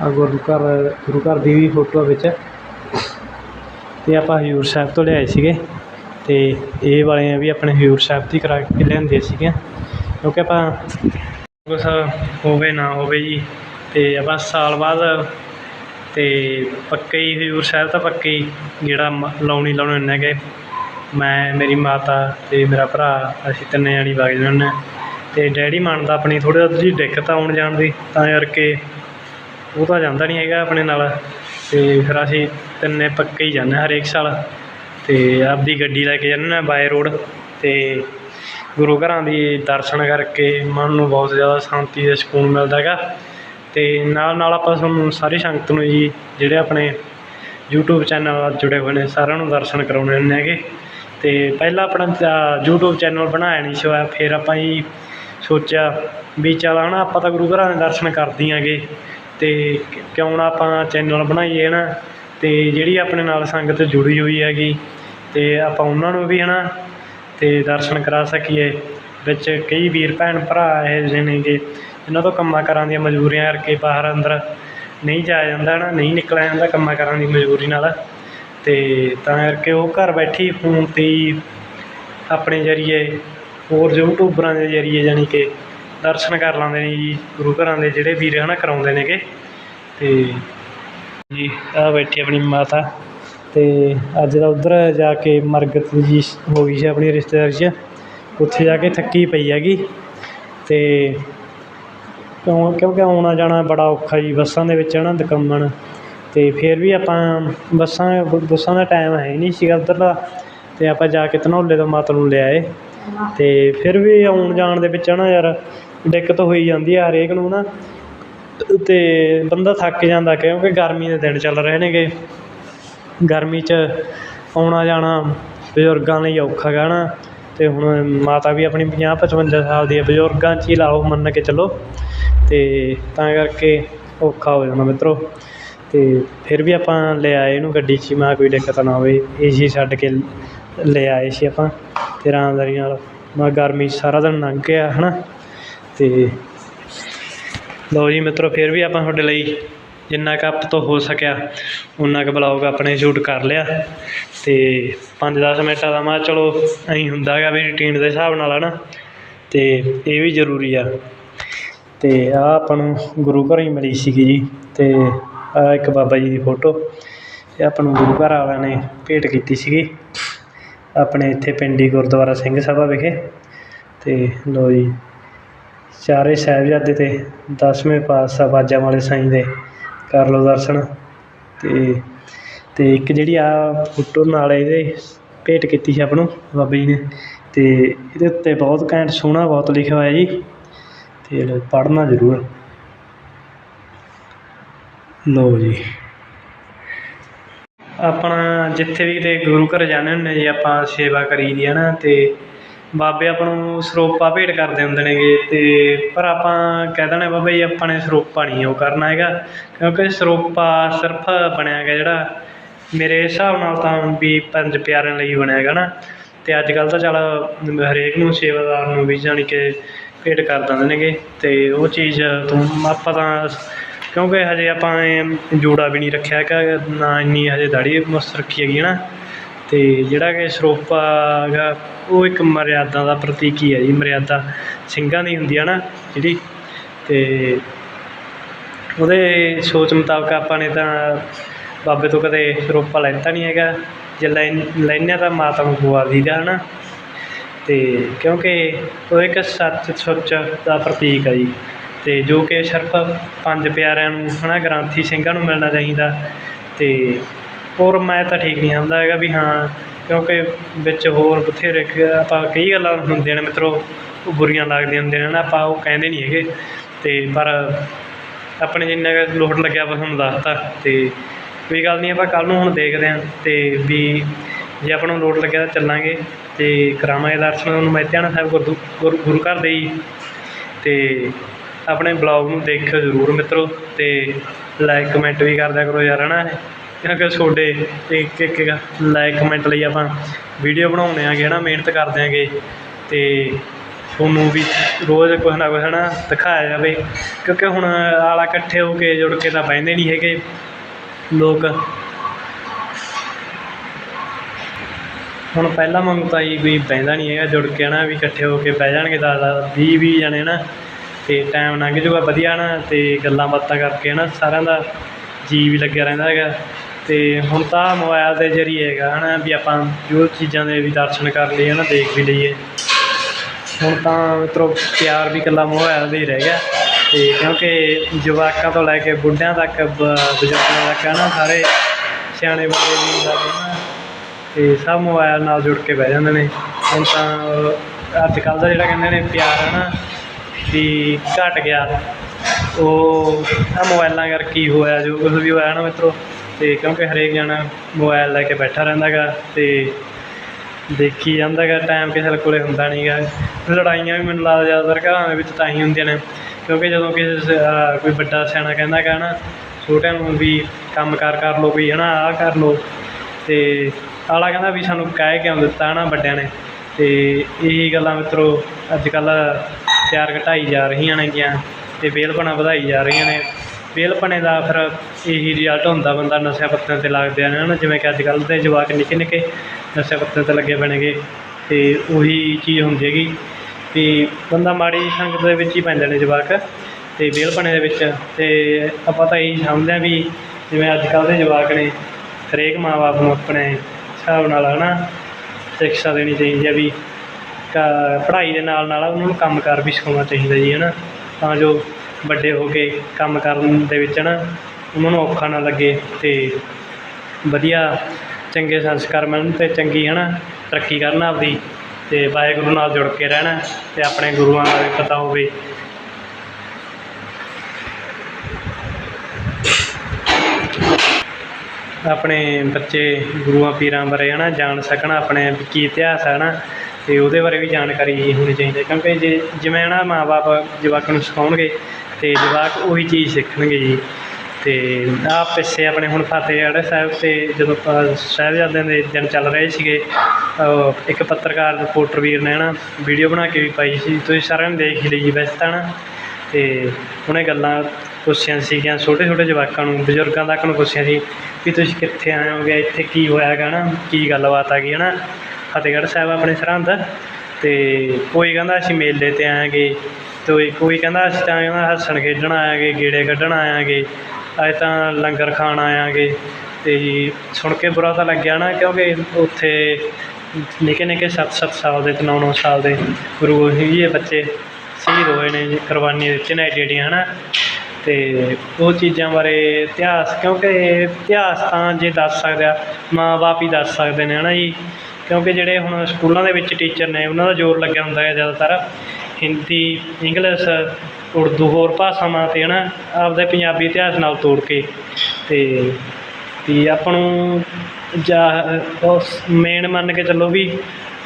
ਆ ਗੁਰੂ ਘਰ ਗੁਰੂ ਘਰ ਦੀ ਵੀ ਫੋਟੋ ਵਿੱਚ ਤੇ ਆਪਾਂ ਹਜੂਰ ਸਾਹਿਬ ਤੋਂ ਲਿਆਏ ਸੀਗੇ। ਤੇ ਇਹ ਵਾਲੇ ਵੀ ਆਪਣੇ ਹਜੂਰ ਸਾਹਿਬ ਦੀ ਕਰਾ ਕੇ ਲਿਆਂਦੀਆਂ ਸੀਗੀਆਂ। ਕਿਉਂਕਿ ਆਪਾਂ ਕੁਛ ਹੋਵੇ ਨਾ ਹੋਵੇ ਜੀ, ਤੇ ਆਪਾਂ ਸਾਲ ਬਾਅਦ ਤੇ ਪੱਕੇ ਹੀ ਹਜੂਰ ਸਾਹਿਬ ਤਾਂ ਪੱਕੇ ਹੀ, ਜਿਹੜਾ ਲਾਉਣੀ ਲਾਉਣੇ ਹੁੰਦੇ ਕਿ ਮੈਂ, ਮੇਰੀ ਮਾਤਾ ਤੇ ਮੇਰਾ ਭਰਾ, ਅਸੀਂ ਤਿੰਨੇ ਜਾਣੀ ਵਗ ਜਾਂਦੇ ਹੁੰਦੇ ਹਾਂ। ਤੇ ਡੈਡੀ ਮੰਨਦਾ ਆਪਣੀ ਥੋੜ੍ਹਾ ਜਿਹੀ ਦਿੱਕਤ ਆਉਣ ਜਾਣ ਦੀ, ਤਾਂ ਕਰਕੇ ਉਹ ਤਾਂ ਜਾਂਦਾ ਨਹੀਂ ਹੈਗਾ ਆਪਣੇ ਨਾਲ। ਤੇ ਫਿਰ ਅਸੀਂ ਤਿੰਨੇ ਪੱਕੇ ਹੀ ਜਾਂਦੇ ਹਾਂ ਹਰੇਕ ਸਾਲ। ਤੇ ਆਪਦੀ ਗੱਡੀ ਲੈ ਕੇ ਜਾਂਦੇ ਹਾਂ ਬਾਏ ਰੋਡ ਤੇ ਗੁਰੂ ਘਰਾਂ ਦੀ ਦਰਸ਼ਨ ਕਰਕੇ ਮਨ ਨੂੰ ਬਹੁਤ ਜ਼ਿਆਦਾ ਸ਼ਾਂਤੀ ਅਤੇ ਸਕੂਨ ਮਿਲਦਾ ਹੈਗਾ। ਅਤੇ ਨਾਲ ਨਾਲ ਆਪਾਂ ਤੁਹਾਨੂੰ ਸਾਰੀ ਸੰਗਤ ਨੂੰ ਜੀ, ਜਿਹੜੇ ਆਪਣੇ ਯੂਟਿਊਬ ਚੈਨਲ ਨਾਲ ਜੁੜੇ ਹੋਏ ਨੇ, ਸਾਰਿਆਂ ਨੂੰ ਦਰਸ਼ਨ ਕਰਾਉਣੇ ਹੁੰਦੇ ਹੈਗੇ। ਅਤੇ ਪਹਿਲਾਂ ਆਪਣਾ ਯੂਟਿਊਬ ਚੈਨਲ ਬਣਾਇਆ ਨਹੀਂ ਸੀ ਹੋਇਆ, ਫਿਰ ਆਪਾਂ ਜੀ ਸੋਚਿਆ ਵੀ ਚੱਲ ਹੈ ਨਾ ਆਪਾਂ ਤਾਂ ਗੁਰੂ ਘਰਾਂ ਦੇ ਦਰਸ਼ਨ ਕਰਦੇ ਆਂਗੇ ਅਤੇ ਕਿਉਂ ਨਾ ਆਪਾਂ ਚੈਨਲ ਬਣਾਈਏ ਹੈ ਨਾ ਅਤੇ ਜਿਹੜੀ ਆਪਣੇ ਨਾਲ ਸੰਗਤ ਜੁੜੀ ਹੋਈ ਹੈਗੀ ਅਤੇ ਆਪਾਂ ਉਹਨਾਂ ਨੂੰ ਵੀ ਹੈ ਨਾ ਅਤੇ ਦਰਸ਼ਨ ਕਰਾ ਸਕੀਏ। ਵਿੱਚ ਕਈ ਵੀਰ ਭੈਣ ਭਰਾ ਇਹੋ ਜਿਹੇ ਨੇਗੇ ਇਹਨਾਂ ਤੋਂ ਕੰਮਾਂ ਕਾਰਾਂ ਦੀਆਂ ਮਜਬੂਰੀਆਂ ਕਰਕੇ ਬਾਹਰ ਅੰਦਰ ਨਹੀਂ ਜਾਇਆ ਜਾਂਦਾ ਹੈ ਨਾ ਨਹੀਂ ਨਿਕਲਿਆ ਜਾਂਦਾ ਕੰਮਾਂ ਕਾਰਾਂ ਦੀ ਮਜਬੂਰੀ ਨਾਲ। ਅਤੇ ਤਾਂ ਕਰਕੇ ਉਹ ਘਰ ਬੈਠੀ ਫੋਨ 'ਤੇ ਹੀ ਆਪਣੇ ਜ਼ਰੀਏ ਹੋਰ ਯੂਟਿਊਬਰਾਂ ਦੇ ਜ਼ਰੀਏ ਜਾਣੀ ਕਿ ਦਰਸ਼ਨ ਕਰ ਲੈਂਦੇ ਨੇ ਜੀ, ਗੁਰੂ ਘਰਾਂ ਦੇ ਜਿਹੜੇ ਵੀਰ ਹੈ ਨਾ ਕਰਾਉਂਦੇ ਨੇਗੇ। ਅਤੇ ਜੀ ਆ ਬੈਠੀ ਆਪਣੀ ਮਾਤਾ। ਅਤੇ ਅੱਜ ਦਾ ਉੱਧਰ ਜਾ ਕੇ ਮਰਗਤ ਜੀ ਹੋ ਗਈ ਸੀ ਆਪਣੀ ਰਿਸ਼ਤੇਦਾਰੀ 'ਚ, ਉੱਥੇ ਜਾ ਕੇ ਥੱਕੀ ਪਈ ਹੈਗੀ ਅਤੇ ਕਿਉਂ, ਕਿਉਂਕਿ ਆਉਣਾ ਜਾਣਾ ਬੜਾ ਔਖਾ ਜੀ ਬੱਸਾਂ ਦੇ ਵਿੱਚ ਹੈ ਨਾ ਦਕੰਮਣ ਅਤੇ ਫਿਰ ਵੀ ਆਪਾਂ ਬੱਸਾਂ ਬ ਬੱਸਾਂ ਦਾ ਟਾਈਮ ਹੈ ਨਹੀਂ ਸੀਗਾ ਉੱਧਰ ਦਾ ਅਤੇ ਆਪਾਂ ਜਾ ਕੇ ਧਨੌਲੇ ਤੋਂ ਮਾਤਾ ਨੂੰ ਲੈ ਆਏ ਅਤੇ ਫਿਰ ਵੀ ਆਉਣ ਜਾਣ ਦੇ ਵਿੱਚ ਹੈ ਨਾ ਯਾਰ ਦਿੱਕਤ ਹੋਈ ਜਾਂਦੀ ਆ ਹਰੇਕ ਨੂੰ ਨਾ ਅਤੇ ਬੰਦਾ ਥੱਕ ਜਾਂਦਾ ਕਿਉਂਕਿ ਗਰਮੀ ਦੇ ਦਿਨ ਚੱਲ ਰਹੇ ਨੇਗੇ। ਗਰਮੀ 'ਚ ਆਉਣਾ ਜਾਣਾ ਬਜ਼ੁਰਗਾਂ ਲਈ ਔਖਾ ਗਾ ਹੈ ਨਾ। ਅਤੇ ਹੁਣ ਮਾਤਾ ਵੀ ਆਪਣੀ ਪੰਜਾਹ ਪਚਵੰਜਾ ਸਾਲ ਦੀ ਹੈ ਬਜ਼ੁਰਗਾਂ 'ਚ ਹੀ ਲਾਓ, ਮੰਨ ਕੇ ਚੱਲੋ। ਅਤੇ ਤਾਂ ਕਰਕੇ ਔਖਾ ਹੋ ਜਾਂਦਾ ਮਿੱਤਰੋ। ਅਤੇ ਫਿਰ ਵੀ ਆਪਾਂ ਲੈ ਆਏ ਇਹਨੂੰ ਗੱਡੀ 'ਚ ਹੀ ਮੈਂ ਕਿਹਾ ਕੋਈ ਦਿੱਕਤ ਨਾ ਹੋਵੇ ਏ ਸੀ ਛੱਡ ਕੇ ਲੈ ਆਏ ਸੀ ਆਪਾਂ। ਅਤੇ ਆਰਾਮਦਾਰੀ ਨਾਲ, ਮੈਂ ਗਰਮੀ 'ਚ ਸਾਰਾ ਦਿਨ ਲੰਘ ਗਿਆ ਹੈ ਨਾ ਅਤੇ ਲਓ ਜੀ ਮਿੱਤਰੋ, ਫਿਰ ਵੀ ਆਪਾਂ ਤੁਹਾਡੇ ਲਈ ਜਿੰਨਾ ਕੁ ਆਪ ਤੋਂ ਹੋ ਸਕਿਆ ਉਨਾ ਕੁ ਬਲੌਗ ਆਪਣੇ ਸ਼ੂਟ ਕਰ ਲਿਆ ਅਤੇ ਪੰਜ ਦਸ ਮਿੰਟਾਂ ਦਾ ਮੈਂ ਕਿਹਾ ਚਲੋ ਐਂ ਹੁੰਦਾ ਹੈਗਾ ਵੀ ਰੂਟੀਨ ਦੇ ਹਿਸਾਬ ਨਾਲ ਹੈ ਨਾ ਅਤੇ ਇਹ ਵੀ ਜ਼ਰੂਰੀ ਆ। ਅਤੇ ਆਹ ਆਪਾਂ ਨੂੰ ਗੁਰੂ ਘਰੋਂ ਹੀ ਮਿਲੀ ਸੀਗੀ ਜੀ ਅਤੇ ਆਹ ਇੱਕ ਬਾਬਾ ਜੀ ਦੀ ਫੋਟੋ ਇਹ ਆਪਾਂ ਨੂੰ ਗੁਰੂ ਘਰ ਵਾਲਿਆਂ ਨੇ ਭੇਟ ਕੀਤੀ ਸੀਗੀ। ਆਪਣੇ ਇੱਥੇ ਪਿੰਡੀ ਗੁਰਦੁਆਰਾ ਸਿੰਘ ਸਭਾ ਵਿਖੇ ਅਤੇ ਲਓ ਜੀ, ਚਾਰੇ ਸਾਹਿਬਜ਼ਾਦੇ ਅਤੇ ਦਸਵੇਂ ਪਾਤਸ਼ਾਹ ਬਾਜਾਂ ਵਾਲੇ ਸਾਈਂ ਦੇ ਕਰ ਲਓ ਦਰਸ਼ਨ। ਅਤੇ ਅਤੇ ਇੱਕ ਜਿਹੜੀ ਆ ਫੋਟੋ ਨਾਲ ਇਹਦੇ ਭੇਟ ਕੀਤੀ ਸੀ ਆਪ ਨੂੰ, ਬਾਬਾ ਜੀ ਨੇ। ਅਤੇ ਇਹਦੇ ਉੱਤੇ ਬਹੁਤ ਘੈਂਟ ਸੋਹਣਾ ਬਹੁਤ ਲਿਖਿਆ ਹੋਇਆ ਜੀ। ਅਤੇ ਪੜ੍ਹਨਾ ਜ਼ਰੂਰ। ਲਓ ਜੀ। ਆਪਣਾ ਜਿੱਥੇ ਵੀ ਕਿਤੇ ਗੁਰੂ ਘਰ ਜਾਂਦੇ ਹੁੰਦੇ ਜੀ, ਆਪਾਂ ਸੇਵਾ ਕਰੀ ਦੀ ਹੈ ਨਾ ਅਤੇ ਬਾਬੇ ਆਪਾਂ ਨੂੰ ਸਰੋਪਾ ਭੇਟ ਕਰਦੇ ਹੁੰਦੇ ਨੇਗੇ ਅਤੇ ਪਰ ਆਪਾਂ ਕਹਿ ਦੇਣਾ ਬਾਬਾ ਜੀ, ਆਪਾਂ ਨੇ ਸਰੋਪਾ ਨਹੀਂ ਉਹ ਕਰਨਾ ਹੈਗਾ। ਕਿਉਂਕਿ ਸਰੋਪਾ ਸਿਰਫ ਬਣਿਆ ਹੈਗਾ ਜਿਹੜਾ ਮੇਰੇ ਹਿਸਾਬ ਨਾਲ ਤਾਂ ਵੀ ਪੰਜ ਪਿਆਰਿਆਂ ਲਈ ਬਣਿਆ ਹੈਗਾ ਨਾ। ਅਤੇ ਅੱਜ ਕੱਲ੍ਹ ਤਾਂ ਚੱਲ ਹਰੇਕ ਨੂੰ ਸੇਵਾਦਾਰ ਨੂੰ ਵੀ ਜਾਣੀ ਕਿ ਭੇਟ ਕਰ ਦਿੰਦੇ ਨੇਗੇ ਅਤੇ ਉਹ ਚੀਜ਼ ਤੋਂ ਆਪਾਂ ਤਾਂ ਕਿਉਂਕਿ ਹਜੇ ਆਪਾਂ ਐਂ ਜੋੜਾ ਵੀ ਨਹੀਂ ਰੱਖਿਆ ਹੈਗਾ, ਨਾ ਇੰਨੀ ਹਜੇ ਦਾੜੀ ਮੁੱਛ ਰੱਖੀ ਹੈਗੀ ਹੈ ਨਾ। ਅਤੇ ਜਿਹੜਾ ਕਿ ਸਰੋਪਾ ਹੈਗਾ, ਉਹ ਇੱਕ ਮਰਿਆਦਾ ਦਾ ਪ੍ਰਤੀਕ ਹੀ ਹੈ ਜੀ, ਮਰਿਆਦਾ ਸਿੰਘਾਂ ਦੀ ਹੁੰਦੀ ਹੈ ਨਾ ਜਿਹੜੀ ਅਤੇ ਉਹਦੇ ਸੋਚ ਮੁਤਾਬਕ ਆਪਾਂ ਨੇ ਤਾਂ ਬਾਬੇ ਤੋਂ ਕਦੇ ਸਰੋਪਾ ਲੈਤਾ ਨਹੀਂ ਹੈਗਾ, ਜੇ ਲੈ ਲੈਂਦੇ ਹਾਂ ਤਾਂ ਮਾਤਾ ਨੂੰ ਖਵਾ ਦਈਦਾ ਹੈ ਨਾ ਅਤੇ ਕਿਉਂਕਿ ਉਹ ਇੱਕ ਸੱਚ ਸੁੱਚ ਦਾ ਪ੍ਰਤੀਕ ਹੈ ਜੀ ਅਤੇ ਜੋ ਕਿ ਸਿਰਫ ਪੰਜ ਪਿਆਰਿਆਂ ਨੂੰ ਹੈ ਨਾ ਗ੍ਰੰਥੀ ਸਿੰਘਾਂ ਨੂੰ ਮਿਲਣਾ ਚਾਹੀਦਾ ਅਤੇ ਹੋਰ ਮੈਂ ਤਾਂ ਠੀਕ ਨਹੀਂ ਸਮਝਦਾ ਹੈਗਾ ਵੀ ਹਾਂ, ਕਿਉਂਕਿ ਵਿੱਚ ਹੋਰ ਬਥੇਰੇ ਆਪਾਂ ਕਈ ਗੱਲਾਂ ਹੁੰਦੀਆਂ ਨੇ ਮਿੱਤਰੋ, ਉਹ ਬੁਰੀਆਂ ਲੱਗਦੀਆਂ ਹੁੰਦੀਆਂ ਨੇ ਨਾ, ਆਪਾਂ ਉਹ ਕਹਿੰਦੇ ਨਹੀਂ ਹੈਗੇ। ਅਤੇ ਪਰ ਆਪਣੇ ਜਿੰਨਾ ਕੁ ਲੋਟ ਲੱਗਿਆ ਆਪਾਂ ਤੁਹਾਨੂੰ ਦੱਸਤਾ ਅਤੇ ਕੋਈ ਗੱਲ ਨਹੀਂ ਆਪਾਂ ਕੱਲ੍ਹ ਨੂੰ ਹੁਣ ਦੇਖਦੇ ਹਾਂ ਅਤੇ ਵੀ ਜੇ ਆਪਾਂ ਨੂੰ ਲੋਟ ਲੱਗਿਆ ਤਾਂ ਚੱਲਾਂਗੇ। ਅਤੇ ਕਰਾਵਾਂਗੇ ਦਰਸ਼ਨ ਤੁਹਾਨੂੰ ਮਹਿਤਿਆਣਾ ਸਾਹਿਬ ਗੁਰਦੁ ਗੁਰੂ ਗੁਰੂ ਘਰ ਦੇ ਹੀ। ਅਤੇ ਆਪਣੇ ਬਲੌਗ ਨੂੰ ਦੇਖਿਓ ਜ਼ਰੂਰ ਮਿੱਤਰੋ ਅਤੇ ਲਾਈਕ ਕਮੈਂਟ ਵੀ ਕਰਦਿਆ ਕਰੋ ਯਾਰ ਹੈ ਕਿਉਂਕਿ ਤੁਹਾਡੇ ਇੱਕ ਇੱਕ ਲਾਈਕ ਕਮੈਂਟ ਲਈ ਆਪਾਂ ਵੀਡੀਓ ਬਣਾਉਂਦੇ ਆਂਗੇ ਹੈ ਨਾ ਮਿਹਨਤ ਕਰਦੇ ਆਂਗੇ ਅਤੇ ਤੁਹਾਨੂੰ ਵੀ ਰੋਜ਼ ਕੁਛ ਨਾ ਕੁਛ ਹੈ ਨਾ ਦਿਖਾਇਆ ਜਾਵੇ। ਕਿਉਂਕਿ ਹੁਣ ਆਲਾ ਇਕੱਠੇ ਹੋ ਕੇ ਜੁੜ ਕੇ ਤਾਂ ਬਹਿੰਦੇ ਨਹੀਂ ਹੈਗੇ ਲੋਕ। ਹੁਣ ਪਹਿਲਾਂ ਵਾਂਗੂ ਤਾਂ ਜੀ ਵੀ ਬਹਿੰਦਾ ਨਹੀਂ ਹੈਗਾ, ਜੁੜ ਕੇ ਨਾ ਵੀ ਇਕੱਠੇ ਹੋ ਕੇ ਬਹਿ ਜਾਣਗੇ ਦਸ ਦਸ, ਵੀਹ ਵੀਹ ਜਣੇ ਨਾ ਅਤੇ ਟਾਈਮ ਲੰਘ ਜੂਗਾ ਵਧੀਆ ਨਾ ਅਤੇ ਗੱਲਾਂ ਬਾਤਾਂ ਕਰਕੇ ਨਾ ਸਾਰਿਆਂ ਦਾ ਜੀ ਵੀ ਲੱਗਿਆ ਰਹਿੰਦਾ ਹੈਗਾ। ਅਤੇ ਹੁਣ ਤਾਂ ਮੋਬਾਈਲ ਦੇ ਜ਼ਰੀਏ ਹੈਗਾ ਹੈ ਨਾ ਵੀ ਆਪਾਂ ਜੋ ਚੀਜ਼ਾਂ ਦੇ ਵੀ ਦਰਸ਼ਨ ਕਰ ਲਈਏ ਹੈ ਨਾ ਦੇਖ ਵੀ ਲਈਏ। ਹੁਣ ਤਾਂ ਮਿੱਤਰੋ ਪਿਆਰ ਵੀ ਇਕੱਲਾ ਮੋਬਾਈਲ ਦਾ ਹੀ ਰਹਿ ਗਿਆ ਅਤੇ ਕਿਉਂਕਿ ਜਵਾਕਾਂ ਤੋਂ ਲੈ ਕੇ ਬੁੱਢਿਆਂ ਤੱਕ, ਬ, ਬਜ਼ੁਰਗਾਂ ਤੱਕ ਹੈ ਨਾ ਸਾਰੇ ਸਿਆਣੇ ਬੰਦੇ ਵੀ ਨਾ। ਅਤੇ ਸਭ ਮੋਬਾਈਲ ਨਾਲ ਜੁੜ ਕੇ ਬਹਿ ਜਾਂਦੇ ਨੇ। ਹੁਣ ਤਾਂ ਅੱਜ ਕੱਲ੍ਹ ਦਾ ਜਿਹੜਾ ਕਹਿੰਦੇ ਨੇ ਪਿਆਰ ਹੈ ਨਾ ਵੀ ਘਟ ਗਿਆ। ਉਹ ਆ ਮੋਬਾਈਲਾਂ ਕਰਕੇ ਹੀ ਹੋਇਆ, ਜੋ ਕੁਛ ਵੀ ਹੋਇਆ ਨਾ ਮਿੱਤਰੋ। ਅਤੇ ਕਿਉਂਕਿ ਹਰੇਕ ਜਣਾ ਮੋਬਾਈਲ ਲੈ ਕੇ ਬੈਠਾ ਰਹਿੰਦਾ ਗਾ ਅਤੇ ਦੇਖੀ ਜਾਂਦਾ ਗਾ ਟਾਈਮ ਕਿਸੇ ਕੋਲੇ ਹੁੰਦਾ ਨਹੀਂ ਗਾ ਲੜਾਈਆਂ ਵੀ ਮੈਨੂੰ ਲੱਗਦਾ ਜ਼ਿਆਦਾਤਰ ਘਰਾਂ ਦੇ ਵਿੱਚ ਤਾਂ ਹੀ ਹੁੰਦੀਆਂ ਨੇ। ਕਿਉਂਕਿ ਜਦੋਂ ਕਿਸੇ ਕੋਈ ਵੱਡਾ ਸਿਆਣਾ ਕਹਿੰਦਾ ਗਾ ਨਾ, ਛੋਟਿਆਂ ਨੂੰ ਵੀ ਕੰਮ ਕਾਰ ਕਰ ਲਓ, ਕੋਈ ਹੈ ਨਾ ਆਹ ਕਰ ਲਓ ਅਤੇ ਆਲਾ ਕਹਿੰਦਾ ਵੀ ਸਾਨੂੰ ਕਹਿ ਕਿਉਂ ਦਿੱਤਾ ਹੈ ਨਾ ਵੱਡਿਆਂ ਨੇ। ਅਤੇ ਇਹੀ ਗੱਲਾਂ ਮਿੱਤਰੋ, ਅੱਜ ਕੱਲ੍ਹ ਪਿਆਰ ਘਟਾਈ ਜਾ ਰਹੀਆਂ ਨੇਗੀਆਂ ਅਤੇ ਵਿਹਲਪਣਾ ਵਧਾਈ ਜਾ ਰਹੀਆਂ ਨੇ। ਵਿਹਲਪਣੇ ਦਾ ਫਿਰ ਇਹੀ ਰਿਜ਼ਲਟ ਹੁੰਦਾ ਬੰਦਾ ਨਸ਼ਿਆਂ ਪੱਤਿਆਂ 'ਤੇ ਲੱਗਦੇ ਨੇ ਨਾ ਜਿਵੇਂ ਕਿ ਅੱਜ ਕੱਲ੍ਹ ਦੇ ਜਵਾਕ ਨਿੱਕੇ ਨਿੱਕੇ ਨਸ਼ਿਆਂ ਪੱਤਿਆਂ 'ਤੇ ਲੱਗੇ ਬਣੇਗੇ ਅਤੇ ਉਹੀ ਚੀਜ਼ ਹੁੰਦੀ ਹੈਗੀ ਵੀ ਬੰਦਾ ਮਾੜੀ ਸੰਗਤ ਦੇ ਵਿੱਚ ਹੀ ਪੈਂਦੇ ਨੇ ਜਵਾਕ ਅਤੇ ਵਿਹਲਪਣੇ ਦੇ ਵਿੱਚ ਅਤੇ ਆਪਾਂ ਤਾਂ ਇਹੀ ਸਮਝਦੇ ਹਾਂ ਵੀ ਜਿਵੇਂ ਅੱਜ ਕੱਲ੍ਹ ਦੇ ਜਵਾਕ ਨੇ, ਹਰੇਕ ਮਾਂ ਬਾਪ ਨੂੰ ਆਪਣੇ ਹਿਸਾਬ ਨਾਲ ਹੈ ਨਾ ਸਿੱਖਿਆ ਦੇਣੀ ਚਾਹੀਦੀ ਹੈ ਵੀ ਕ- ਪੜ੍ਹਾਈ ਦੇ ਨਾਲ ਨਾਲ ਉਹਨਾਂ ਨੂੰ ਕੰਮ ਕਾਰ ਵੀ ਸਿਖਾਉਣਾ ਚਾਹੀਦਾ ਜੀ ਹੈ ਨਾ ਤਾਂ ਜੋ ਵੱਡੇ ਹੋ ਕੇ ਕੰਮ ਕਰਨ ਦੇ ਵਿੱਚ ਨਾ ਉਹਨਾਂ ਨੂੰ ਔਖਾ ਨਾ ਲੱਗੇ ਅਤੇ ਵਧੀਆ ਚੰਗੇ ਸੰਸਕਾਰ ਮਿਲਣ ਅਤੇ ਚੰਗੀ ਹੈ ਨਾ ਤਰੱਕੀ ਕਰਨ ਆਪਦੀ ਅਤੇ ਵਾਹਿਗੁਰੂ ਨਾਲ ਜੁੜ ਕੇ ਰਹਿਣਾ ਅਤੇ ਆਪਣੇ ਗੁਰੂਆਂ ਦਾ ਵੀ ਪਤਾ ਹੋਵੇ। ਆਪਣੇ ਬੱਚੇ ਗੁਰੂਆਂ ਪੀਰਾਂ ਬਾਰੇ ਹੈ ਨਾ ਜਾਣ ਸਕਣ, ਆਪਣੇ ਕੀ ਇਤਿਹਾਸ ਹੈ ਨਾ ਅਤੇ ਉਹਦੇ ਬਾਰੇ ਵੀ ਜਾਣਕਾਰੀ ਹੋਣੀ ਚਾਹੀਦੀ ਕਿਉਂਕਿ ਜੇ ਜਿਵੇਂ ਨਾ ਮਾਂ ਬਾਪ ਜਵਾਕਾਂ ਨੂੰ ਸਿਖਾਉਣਗੇ ਅਤੇ ਜਵਾਕ ਉਹੀ ਚੀਜ਼ ਸਿੱਖਣਗੇ ਜੀ। ਅਤੇ ਆਹ ਪਿੱਛੇ ਆਪਣੇ ਹੁਣ ਫਤਿਹਗੜ੍ਹ ਸਾਹਿਬ 'ਤੇ ਜਦੋਂ ਆਪਾਂ ਸਾਹਿਬਜ਼ਾਦਿਆਂ ਦੇ ਦਿਨ ਚੱਲ ਰਹੇ ਸੀਗੇ ਇੱਕ ਪੱਤਰਕਾਰ ਰਿਪੋਰਟਰ ਵੀਰ ਨੇ ਨਾ ਵੀਡੀਓ ਬਣਾ ਕੇ ਵੀ ਪਾਈ ਸੀ। ਤੁਸੀਂ ਸਾਰਿਆਂ ਨੇ ਦੇਖ ਹੀ ਲਈ ਜੀ, ਵੈਸੇ ਤਾਂ ਨਾ। ਅਤੇ ਉਹਨੇ ਗੱਲਾਂ ਪੁੱਛੀਆਂ ਸੀਗੀਆਂ ਛੋਟੇ ਛੋਟੇ ਜਵਾਕਾਂ ਨੂੰ, ਬਜ਼ੁਰਗਾਂ ਤੱਕ ਨੂੰ ਪੁੱਛੀਆਂ ਸੀ ਵੀ ਤੁਸੀਂ ਕਿੱਥੇ ਆਏ ਹੋਗੇ, ਇੱਥੇ ਕੀ ਹੋਇਆ ਹੈਗਾ ਨਾ, ਕੀ ਗੱਲਬਾਤ ਹੈਗੀ ਹੈ ਨਾ ਫਤਿਹਗੜ੍ਹ ਸਾਹਿਬ ਆਪਣੇ ਸਰਹੰਦ। ਅਤੇ ਕੋਈ ਕਹਿੰਦਾ, ਅਸੀਂ ਮੇਲੇ 'ਤੇ ਆਏਗੇ ਅਤੇ ਕੋਈ ਕਹਿੰਦਾ, ਅਸੀਂ ਤਾਂ ਕਹਿੰਦਾ ਹੱਸਣ ਖੇਡਣ ਆਇਆਂਗੇ, ਗੇੜੇ ਕੱਢਣ ਆਇਆਂਗੇ ਅੱਜ ਤਾਂ ਲੰਗਰ ਖਾਣ ਆਇਆਂਗੇ। ਅਤੇ ਜੀ ਸੁਣ ਕੇ ਬੁਰਾ ਤਾਂ ਲੱਗਿਆ ਨਾ, ਕਿਉਂਕਿ ਉੱਥੇ ਨਿੱਕੇ ਨਿੱਕੇ ਸੱਤ ਸੱਤ ਸਾਲ ਦੇ ਅਤੇ ਨੌ ਨੌ ਸਾਲ ਦੇ ਗੁਰੂ ਜੀ ਬੱਚੇ, ਸ਼ਹੀਦ ਹੋਏ ਨੇ ਜੀ ਕੁਰਬਾਨੀਆਂ ਦਿੱਤੀਆਂ ਨੇ ਐਡੀ ਐਡੀਆਂ ਹੈ ਨਾ ਅਤੇ ਉਹ ਚੀਜ਼ਾਂ ਬਾਰੇ ਇਤਿਹਾਸ, ਕਿਉਂਕਿ ਇਤਿਹਾਸ ਤਾਂ ਜੇ ਦੱਸ ਸਕਦੇ ਆ ਮਾਂ ਬਾਪ ਹੀ ਦੱਸ ਸਕਦੇ ਨੇ ਹੈ ਨਾ ਜੀ। ਕਿਉਂਕਿ ਜਿਹੜੇ ਹੁਣ ਸਕੂਲਾਂ ਦੇ ਵਿੱਚ ਟੀਚਰ ਨੇ, ਉਹਨਾਂ ਦਾ ਜ਼ੋਰ ਲੱਗਿਆ ਹੁੰਦਾ ਹੈ ਜ਼ਿਆਦਾਤਰ। ਹਿੰਦੀ, ਇੰਗਲਿਸ਼, ਉਰਦੂ ਹੋਰ ਭਾਸ਼ਾਵਾਂ 'ਤੇ ਹੈ ਨਾ ਆਪਦੇ ਪੰਜਾਬੀ ਇਤਿਹਾਸ ਨਾਲ ਤੋੜ ਕੇ ਅਤੇ ਵੀ ਆਪਾਂ ਨੂੰ ਜਾ ਉਸ ਮੇਨ ਮੰਨ ਕੇ ਚੱਲੋ ਵੀ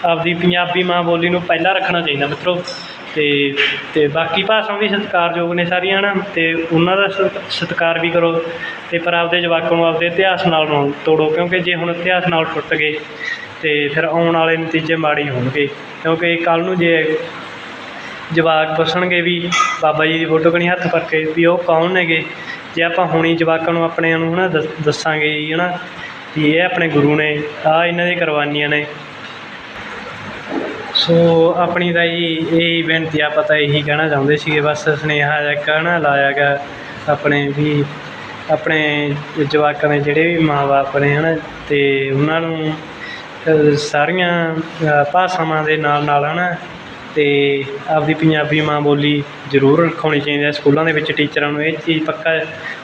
ਆਪਦੀ ਪੰਜਾਬੀ ਮਾਂ ਬੋਲੀ ਨੂੰ ਪਹਿਲਾਂ ਰੱਖਣਾ ਚਾਹੀਦਾ ਮਿੱਤਰੋ। ਅਤੇ ਅਤੇ ਬਾਕੀ ਭਾਸ਼ਾਵਾਂ ਵੀ ਸਤਿਕਾਰਯੋਗ ਨੇ ਸਾਰੀਆਂ ਨਾ ਅਤੇ ਉਹਨਾਂ ਦਾ ਸਤ, ਸਤਿਕਾਰ ਵੀ ਕਰੋ ਅਤੇ ਪਰ ਆਪਦੇ ਜਵਾਕਾਂ ਨੂੰ ਆਪਦੇ ਇਤਿਹਾਸ ਨਾਲ ਨਾ ਤੋੜੋ, ਕਿਉਂਕਿ ਜੇ ਹੁਣ ਇਤਿਹਾਸ ਨਾਲ ਟੁੱਟ ਗਏ ਅਤੇ ਫਿਰ ਆਉਣ ਵਾਲੇ ਨਤੀਜੇ ਮਾੜੇ ਹੋਣਗੇ। ਕਿਉਂਕਿ ਕੱਲ੍ਹ ਨੂੰ ਜੇ ਜਵਾਕ ਪੁੱਛਣਗੇ ਵੀ ਬਾਬਾ ਜੀ ਦੀ ਫੋਟੋ ਕਣੀ ਹੱਥ ਭਰ ਕੇ ਵੀ ਉਹ ਕੌਣ ਨੇਗੇ ਜੇ ਆਪਾਂ ਹੁਣੀ ਜਵਾਕਾਂ ਨੂੰ ਆਪਣੇ ਨੂੰ ਹੈ ਨਾ ਦੱਸ, ਦੱਸਾਂਗੇ ਜੀ ਹੈ ਨਾ ਵੀ ਇਹ ਆਪਣੇ ਗੁਰੂ ਨੇ, ਆਹ ਇਹਨਾਂ ਦੀਆਂ ਕੁਰਬਾਨੀਆਂ ਨੇ। ਸੋ ਆਪਣੀ ਤਾਂ ਜੀ ਇਹ ਬੇਨਤੀ ਆ ਪਤਾ ਇਹੀ ਕਹਿਣਾ ਚਾਹੁੰਦੇ ਸੀਗੇ, ਬਸ ਸੁਨੇਹਾ ਜਿਹਾ ਕਹਿਣਾ ਲਾਇਆ ਗਾ ਆਪਣੇ ਵੀ ਆਪਣੇ ਜਵਾਕਾਂ ਦੇ ਜਿਹੜੇ ਵੀ ਮਾਂ ਬਾਪ ਨੇ ਹੈ ਨਾ ਅਤੇ ਉਹਨਾਂ ਨੂੰ ਸਾਰੀਆਂ ਭਾਸ਼ਾਵਾਂ ਦੇ ਨਾਲ ਨਾਲ ਹੈ ਨਾ ਅਤੇ ਆਪਦੀ ਪੰਜਾਬੀ ਮਾਂ ਬੋਲੀ ਜ਼ਰੂਰ ਰਖਾਉਣੀ ਚਾਹੀਦੀ ਹੈ। ਸਕੂਲਾਂ ਦੇ ਵਿੱਚ ਟੀਚਰਾਂ ਨੂੰ ਇਹ ਚੀਜ਼ ਪੱਕਾ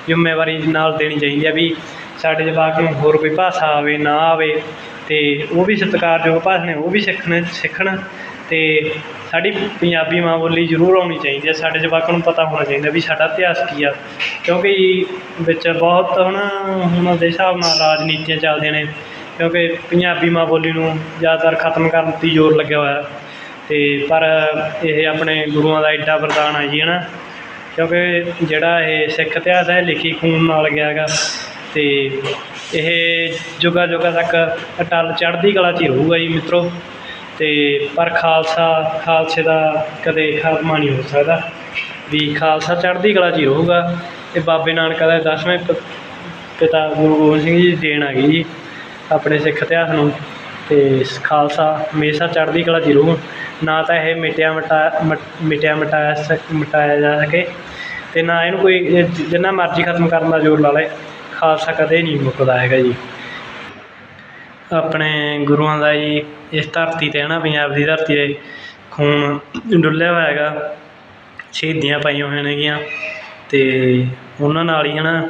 ਜ਼ਿੰਮੇਵਾਰੀ ਨਾਲ ਦੇਣੀ ਚਾਹੀਦੀ ਹੈ ਵੀ ਸਾਡੇ ਜਵਾਕ ਨੂੰ ਹੋਰ ਕੋਈ ਭਾਸ਼ਾ ਆਵੇ, ਨਾ ਆਵੇ ਅਤੇ ਉਹ ਵੀ ਸਤਿਕਾਰਯੋਗ ਭਾਸ਼ਾ ਨੇ, ਉਹ ਵੀ ਸਿੱਖਣ ਸਿੱਖਣ ਅਤੇ ਸਾਡੀ ਪੰਜਾਬੀ ਮਾਂ ਬੋਲੀ ਜ਼ਰੂਰ ਆਉਣੀ ਚਾਹੀਦੀ ਹੈ। ਸਾਡੇ ਜਵਾਕਾਂ ਨੂੰ ਪਤਾ ਹੋਣਾ ਚਾਹੀਦਾ ਵੀ ਸਾਡਾ ਇਤਿਹਾਸ ਕੀ ਆ। ਕਿਉਂਕਿ ਵਿੱਚ ਬਹੁਤ ਹੁਣ ਹੁਣ ਦੇ ਹਿਸਾਬ ਨਾਲ ਰਾਜਨੀਤੀਆਂ ਚੱਲਦੀਆਂ ਨੇ, ਕਿਉਂਕਿ ਪੰਜਾਬੀ ਮਾਂ ਬੋਲੀ ਨੂੰ ਜ਼ਿਆਦਾਤਰ ਖਤਮ ਕਰਨ 'ਤੇ ਜ਼ੋਰ ਲੱਗਿਆ ਹੋਇਆ। ਅਤੇ ਪਰ ਇਹ ਆਪਣੇ ਗੁਰੂਆਂ ਦਾ ਐਡਾ ਵਰਦਾਨ ਆ ਜੀ ਹੈ ਨਾ ਕਿਉਂਕਿ ਜਿਹੜਾ ਇਹ ਸਿੱਖ ਇਤਿਹਾਸ ਹੈ ਲਿਖੀ ਖੂਨ ਨਾਲ ਗਿਆ ਹੈਗਾ। ਅਤੇ ਇਹ ਜੁਗਾਂ ਜੁਗਾਂ ਤੱਕ ਅਟੱਲ ਚੜ੍ਹਦੀ ਕਲਾ 'ਚ ਹੀ ਰਹੂਗਾ ਜੀ, ਮਿੱਤਰੋ। ਅਤੇ ਪਰ ਖਾਲਸਾ, ਖਾਲਸੇ ਦਾ ਕਦੇ ਖਾਤਮਾ ਨਹੀਂ ਹੋ ਸਕਦਾ। ਵੀ ਖਾਲਸਾ ਚੜ੍ਹਦੀ ਕਲਾ 'ਚ ਹੀ ਰਹੂਗਾ। ਅਤੇ ਬਾਬੇ ਨਾਨਕ ਦਾ ਦਸਵੇਂ ਪ, ਪਿਤਾ ਗੁਰੂ ਗੋਬਿੰਦ ਸਿੰਘ ਜੀ ਦੀ ਦੇਣ ਆ ਗਈ ਜੀ, ਆਪਣੇ ਸਿੱਖ ਇਤਿਹਾਸ ਨੂੰ। ਅਤੇ ਖਾਲਸਾ ਹਮੇਸ਼ਾ ਚੜ੍ਹਦੀ ਕਲਾ 'ਚ ਹੀ ਰਹੂ। ਨਾ ਤਾਂ ਇਹ ਮਿਟਿਆ ਮਿਟਾ ਮਟ- ਮਿਟਿਆ ਮਿਟਾਇਆ ਸਕ ਮਿਟਾਇਆ ਜਾ ਸਕੇ ਅਤੇ ਨਾ ਇਹਨੂੰ ਕੋਈ ਜਿੰਨਾ ਮਰਜ਼ੀ ਖਤਮ ਕਰਨ ਦਾ ਜ਼ੋਰ ਲਾ ਲਏ ਖਾਲਸਾ ਕਦੇ ਨਹੀਂ ਮੁੱਕਦਾ ਹੈਗਾ ਜੀ। ਆਪਣੇ ਗੁਰੂਆਂ ਦਾ ਜੀ, ਇਸ ਧਰਤੀ 'ਤੇ ਹੈ ਨਾ, ਪੰਜਾਬ ਦੀ ਧਰਤੀ 'ਤੇ ਖੂਨ ਡੁੱਲਿਆ ਹੋਇਆ ਹੈਗਾ, ਸ਼ਹੀਦੀਆਂ ਪਾਈਆਂ ਹੋਈਆਂ ਨੇਗੀਆਂ ਅਤੇ ਉਹਨਾਂ ਨਾਲ ਹੀ ਹੈ ਨਾ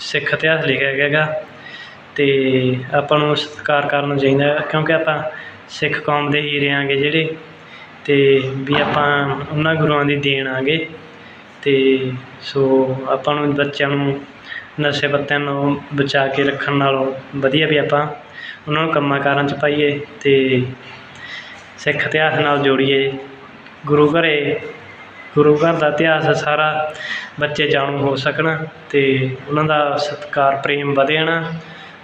ਸਿੱਖ ਇਤਿਹਾਸ ਲਿਖਿਆ ਗਿਆ ਹੈਗਾ ਅਤੇ ਆਪਾਂ ਨੂੰ ਸਤਿਕਾਰ ਕਰਨਾ ਚਾਹੀਦਾ ਕਿਉਂਕਿ ਆਪਾਂ ਸਿੱਖ ਕੌਮ ਦੇ ਹੀਰੇ ਆਂਗੇ ਜਿਹੜੇ ਅਤੇ ਵੀ ਆਪਾਂ ਉਹਨਾਂ ਗੁਰੂਆਂ ਦੀ ਦੇਣ ਆਂਗੇ ਅਤੇ ਸੋ ਆਪਾਂ ਨੂੰ ਬੱਚਿਆਂ ਨੂੰ ਨਸ਼ੇ ਪੱਤਿਆਂ ਨੂੰ ਬਚਾ ਕੇ ਰੱਖਣ ਨਾਲੋਂ ਵਧੀਆ ਵੀ ਆਪਾਂ ਉਹਨਾਂ ਨੂੰ ਕੰਮਾਂ ਕਾਰਾਂ 'ਚ ਪਾਈਏ ਅਤੇ ਸਿੱਖ ਇਤਿਹਾਸ ਨਾਲ ਜੋੜੀਏ। ਗੁਰੂ ਘਰ ਗੁਰੂ ਘਰ ਦਾ ਇਤਿਹਾਸ ਸਾਰਾ ਬੱਚੇ ਜਾਣੂ ਹੋ ਸਕਣ ਅਤੇ ਉਹਨਾਂ ਦਾ ਸਤਿਕਾਰ, ਪ੍ਰੇਮ ਵਧੇ ਨਾ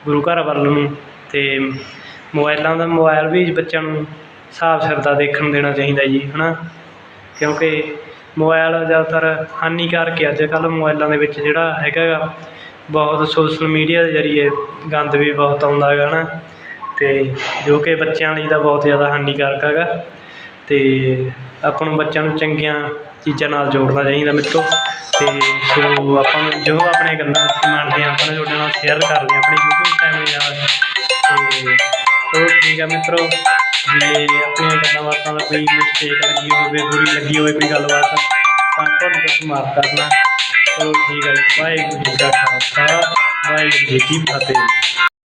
ਗੁਰੂ ਘਰ ਵੱਲ ਨੂੰ ਅਤੇ ਮੋਬਾਇਲਾਂ ਦਾ ਮੋਬਾਇਲ ਵੀ ਬੱਚਿਆਂ ਨੂੰ ਹਿਸਾਬ ਸਿਰ ਦਾ ਦੇਖਣ ਦੇਣਾ ਚਾਹੀਦਾ ਜੀ ਹੈ ਨਾ ਕਿਉਂਕਿ ਮੋਬਾਇਲ ਜ਼ਿਆਦਾਤਰ ਹਾਨੀਕਾਰਕ ਹੈ ਅੱਜ ਕੱਲ੍ਹ ਮੋਬਾਇਲਾਂ ਦੇ ਵਿੱਚ ਜਿਹੜਾ ਹੈਗਾ ਗਾ, ਬਹੁਤ ਸੋਸ਼ਲ ਮੀਡੀਆ ਦੇ ਜ਼ਰੀਏ ਗੰਦ ਵੀ ਬਹੁਤ ਆਉਂਦਾ ਹੈਗਾ ਹੈ ਨਾ ਅਤੇ ਜੋ ਕਿ ਬੱਚਿਆਂ ਲਈ ਤਾਂ ਬਹੁਤ ਜ਼ਿਆਦਾ ਹਾਨੀਕਾਰਕ ਹੈਗਾ। ਅਤੇ ਆਪਾਂ ਨੂੰ ਬੱਚਿਆਂ ਨੂੰ ਚੰਗੀਆਂ ਚੀਜ਼ਾਂ ਨਾਲ ਜੋੜਨਾ ਚਾਹੀਦਾ ਮਿੱਤਰੋ। ਅਤੇ ਸੋ ਆਪਾਂ ਨੂੰ ਜੋ ਆਪਣੇ ਗੱਲਾਂ ਮੰਨਦੇ ਹਾਂ ਆਪਾਂ ਨੇ ਤੁਹਾਡੇ ਨਾਲ ਸ਼ੇਅਰ ਕਰਦੇ ਹਾਂ ਆਪਣੀ YouTube ਫੈਮਿਲੀ ਨਾਲ। ਅਤੇ ਚਲੋ ਠੀਕ ਆ ਮਿੱਤਰੋ। ਜੇ ਆਪਣੀਆਂ ਗੱਲਾਂ ਬਾਤਾਂ ਦਾ ਕੋਈ ਮਿਸਟੇਕ ਲੱਗੀ ਹੋਵੇ, ਬੁਰੀ ਲੱਗੀ ਹੋਵੇ, ਕੋਈ ਗੱਲਬਾਤ, ਤਾਂ ਤੁਹਾਨੂੰ ਕੁਛ ਮਾਫ ਕਰਨਾ। ਚਲੋ ਠੀਕ ਹੈ ਜੀ, ਵਾਹਿਗੁਰੂ ਜੀ ਦਾ ਖਾਲਸਾ, ਵਾਹਿਗੁਰੂ ਜੀ ਕੀ ਫਤਿਹ।